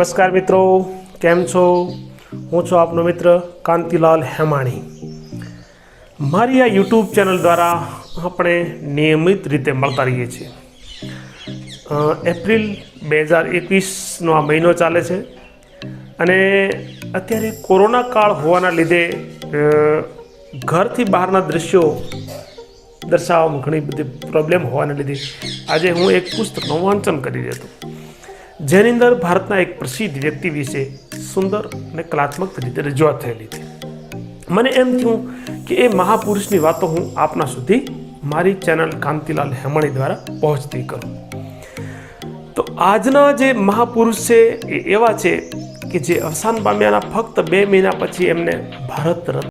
નમસ્કાર મિત્રો, કેમ છો? હું છું આપનો મિત્ર કાંતિલાલ હેમાણી. મારી આ યુટ્યુબ ચેનલ દ્વારા આપણે નિયમિત રીતે મળતા રહીએ છીએ. એપ્રિલ બે હજાર એકવીસનો આ મહિનો ચાલે છે અને અત્યારે કોરોના કાળ હોવાના લીધે ઘરથી બહારના દ્રશ્યો દર્શાવવામાં ઘણી બધી પ્રોબ્લેમ હોવાને લીધે આજે હું એક પુસ્તકનું વાંચન કરી રહ્યો હતો જેની અંદર ભારતના એક પ્રસિદ્ધ વ્યક્તિ વિશે સુંદર અને કલાત્મક રીતે રજૂઆત થયેલી હતી મને એમ થયું કે એ મહાપુરુષની વાતો હું આપના સુધી મારી ચેનલ કાંતિલાલ હેમાણી દ્વારા પહોંચતી કરું. તો આજના જે મહાપુરુષ છે એ એવા છે કે જે અવસાન પામ્યાના ફક્ત બે મહિના પછી એમને ભારત રત્ન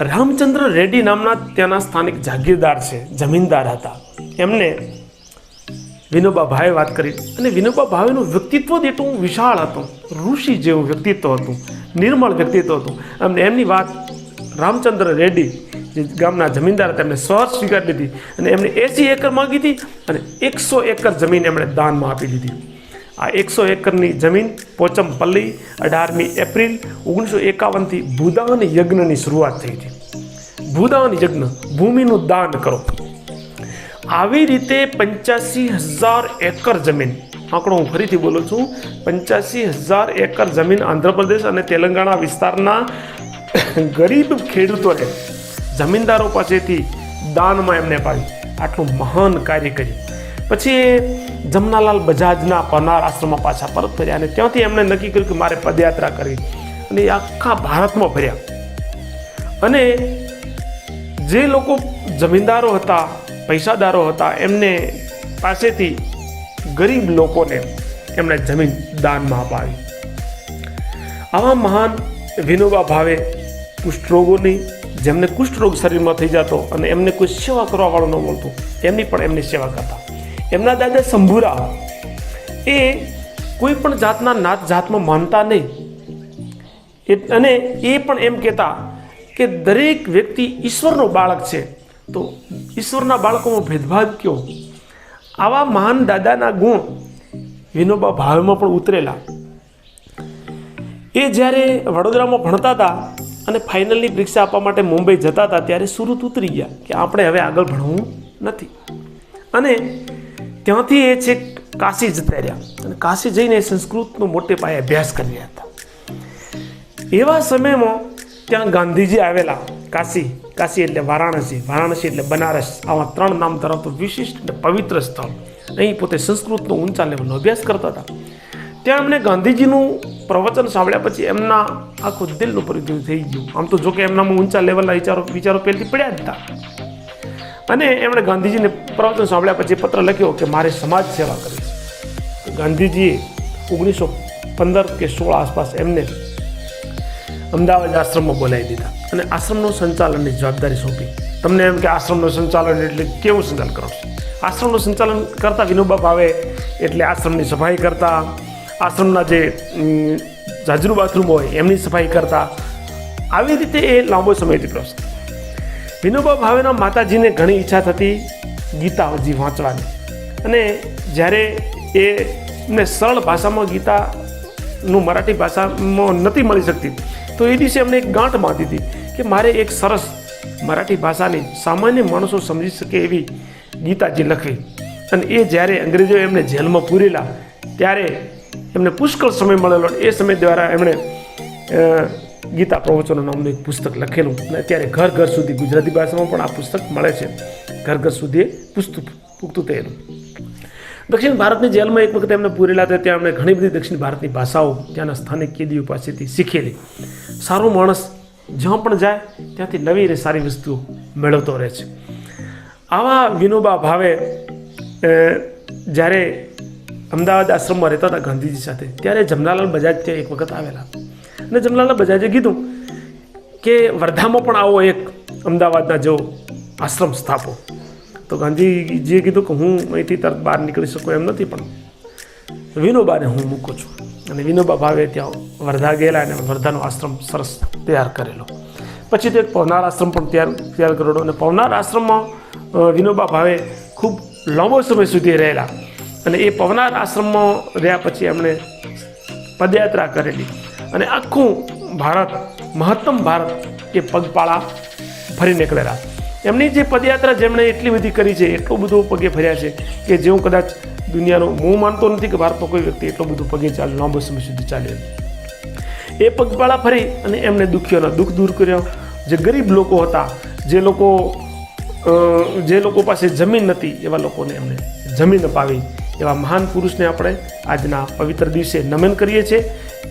રામચંદ્ર રેડ્ડી નામના ત્યાંના સ્થાનિક જાગીરદાર છે, જમીનદાર હતા. એમને વિનોબા ભાવે વાત કરી અને વિનોબા ભાવેનું વ્યક્તિત્વ જ એટલું વિશાળ હતું, ઋષિ જેવું વ્યક્તિત્વ હતું, નિર્મળ વ્યક્તિત્વ હતું. અને એમની વાત રામચંદ્ર રેડ્ડી, જે ગામના જમીનદાર હતા એમને સહજ સ્વીકારી લીધી અને એમને એસી એકર માગી હતી અને એકસો એકર જમીન એમણે દાનમાં આપી દીધી. આ એકસો એકરની જમીન પોચમપલ્લી અઢારમી એપ્રિલ ઓગણીસો એકાવનથી ભૂદાન યજ્ઞની શરૂઆત થઈ હતી. ભૂદાન યજ્ઞ ભૂમિનું દાન કરો. આવી રીતે પંચ્યાસી હજાર એકર જમીન, આંકડો હું ફરીથી બોલું છું, પંચ્યાસી હજાર એકર જમીન આંધ્રપ્રદેશ અને તેલંગાણા વિસ્તારના ગરીબ ખેડૂતોને જમીનદારો પાસેથી દાનમાં એમને પાડી આટલું મહાન કાર્ય કર્યું. પછી જમનાલાલ બજાજના પનાર આશ્રમમાં પાછા પરત ફર્યા અને ત્યાંથી એમણે નક્કી કર્યું કે મારે પદયાત્રા કરવી. અને આખા ભારતમાં ફર્યા. અને જે લોકો જમીનદારો હતા, પૈસાદારો હતા, એમને પાસેથી ગરીબ લોકોને એમણે જમીન દાનમાં અપાવી. આવા મહાન વિનોબા ભાવે કુષ્ઠરોગોની, જેમને કુષ્ઠરોગ શરીરમાં થઈ જતો અને એમને કોઈ સેવા કરવાવાળું ન મળતું, એમની પણ એમની સેવા કરતા. એમના દાદા શંભુરા એ કોઈ પણ જાતના નાત જાતમાં માનતા નહીં. અને એ પણ એમ કહેતા કે દરેક વ્યક્તિ ઈશ્વરનો બાળક છે. તો ઈશ્વરના બાળકોમાં ભેદભાવ કયો? આવા મહાન દાદાના ગુણ વિનોબા ભાવેમાં પણ ઉતરેલા. એ જ્યારે વડોદરામાં ભણતા હતા અને ફાઇનલની પરીક્ષા આપવા માટે મુંબઈ જતા હતા, ત્યારે સુરત ઉતરી ગયા કે આપણે હવે આગળ ભણવું નથી. અને ત્યાંથી એ છે કાશી જતા રહ્યા. અને કાશી જઈને સંસ્કૃતનો મોટે પાયે અભ્યાસ કરી રહ્યા હતા. એવા સમયમાં ત્યાં ગાંધીજી આવેલા. કાશી કાશી એટલે વારાણસી વારાણસી એટલે બનારસ. આવા ત્રણ નામ ધરાવતું વિશિષ્ટ અને પવિત્ર સ્થળ. અહીં પોતે સંસ્કૃતનો ઊંચા લેવલનો અભ્યાસ કરતા હતા. ત્યાં એમણે ગાંધીજીનું પ્રવચન સાંભળ્યા પછી એમના આખું દિલનું પરિચય થઈ ગયું. આમ તો જોકે એમનામાં ઊંચા લેવલના વિચારો વિચારો પહેલથી પડ્યા જ હતા. અને એમણે ગાંધીજીને પ્રવચન સાંભળ્યા પછી પત્ર લખ્યો કે મારે સમાજ સેવા કરવી છે. ગાંધીજીએ ઓગણીસો પંદર કે સોળ આસપાસ એમને અમદાવાદ આશ્રમમાં બોલાવી દીધા અને આશ્રમનું સંચાલનની જવાબદારી સોંપી. તમને એમ કે આશ્રમનું સંચાલન એટલે કેવું સંચાલન કરો આશ્રમનું સંચાલન કરતાં વિનોબા ભાવે એટલે આશ્રમની સફાઈ કરતા, આશ્રમના જે જાજરૂ બાથરૂમ હોય એમની સફાઈ કરતા. આવી રીતે એ લાંબો સમયથી પ્રવેશ વિનોબા ભાવેના માતાજીને ઘણી ઈચ્છા થતી ગીતાજી વાંચવાની. અને જ્યારે એ ને સરળ ભાષામાં ગીતાનું મરાઠી ભાષામાં નથી મળી શકતી, તો એ દિવસે એમને એક ગાંઠ બાંધી હતી કે મારે એક સરસ મરાઠી ભાષાની સામાન્ય માણસો સમજી શકે એવી ગીતાજી લખવી અને એ જ્યારે અંગ્રેજો એમને જેલમાં પૂરેલા, ત્યારે એમને પુષ્કળ સમય મળેલો એ સમય દ્વારા એમણે ગીતા પ્રવચનો નામનું એક પુસ્તક લખેલું અને અત્યારે ઘર ઘર સુધી ગુજરાતી ભાષામાં પણ આ પુસ્તક મળે છે. ઘર ઘર સુધી પુસ્તક પૂગતું થયેલું. દક્ષિણ ભારતની જેલમાં એક વખત એમને પૂરેલા હતા, ત્યાં એમણે ઘણી બધી દક્ષિણ ભારતની ભાષાઓ ત્યાંના સ્થાનિક કેદીઓ પાસેથી શીખેલી. સારો માણસ જ્યાં પણ જાય, ત્યાંથી નવી અને સારી વસ્તુઓ મેળવતો રહે છે. આવા વિનોબા ભાવે જ્યારે અમદાવાદ આશ્રમમાં રહેતા હતા ગાંધીજી સાથે, ત્યારે જમનાલાલ બજાજ ત્યાં એક વખત આવેલા. અને જમનાલાલ બજાજે કીધું કે વર્ધામાં પણ આવો એક અમદાવાદના જેવો આશ્રમ સ્થાપો. તો ગાંધીજીએ કીધું કે હું અહીંથી તરત બહાર નીકળી શકું એમ નથી, પણ વિનોબાને હું મૂકું છું. અને વિનોબા ભાવે ત્યાં વર્ધા ગયેલા અને વર્ધાનો આશ્રમ સરસ તૈયાર કરેલો. પછી તો એક પવનાર આશ્રમ પણ તૈયાર તૈયાર કરેલો અને પવનાર આશ્રમમાં વિનોબા ભાવે ખૂબ લાંબો સમય સુધી રહેલા. અને એ પવનાર આશ્રમમાં રહ્યા પછી એમણે પદયાત્રા કરેલી. અને આખું ભારત, મહત્તમ ભારત એ પગપાળા ફરી નીકળેલા. એમની જે પદયાત્રા જેમણે એટલી બધી કરી છે, એટલું બધું પગે ફર્યા છે કે જે હું કદાચ દુનિયાનો હું માનતો નથી કે ભારતનો કોઈ વ્યક્તિ એટલો બધું પગે ચાલ, લાંબો સમય સુધી ચાલ્યો એ પગપાળા ફરી અને એમને દુઃખીઓના દુઃખ દૂર કર્યો. જે ગરીબ લોકો હતા, જે લોકો જે લોકો પાસે જમીન નથી, એવા લોકોને એમને જમીન અપાવી. એવા મહાન પુરુષને આપણે આજના પવિત્ર દિવસે નમન કરીએ છીએ.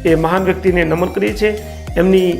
એ મહાન વ્યક્તિને નમન કરીએ છીએ. એમની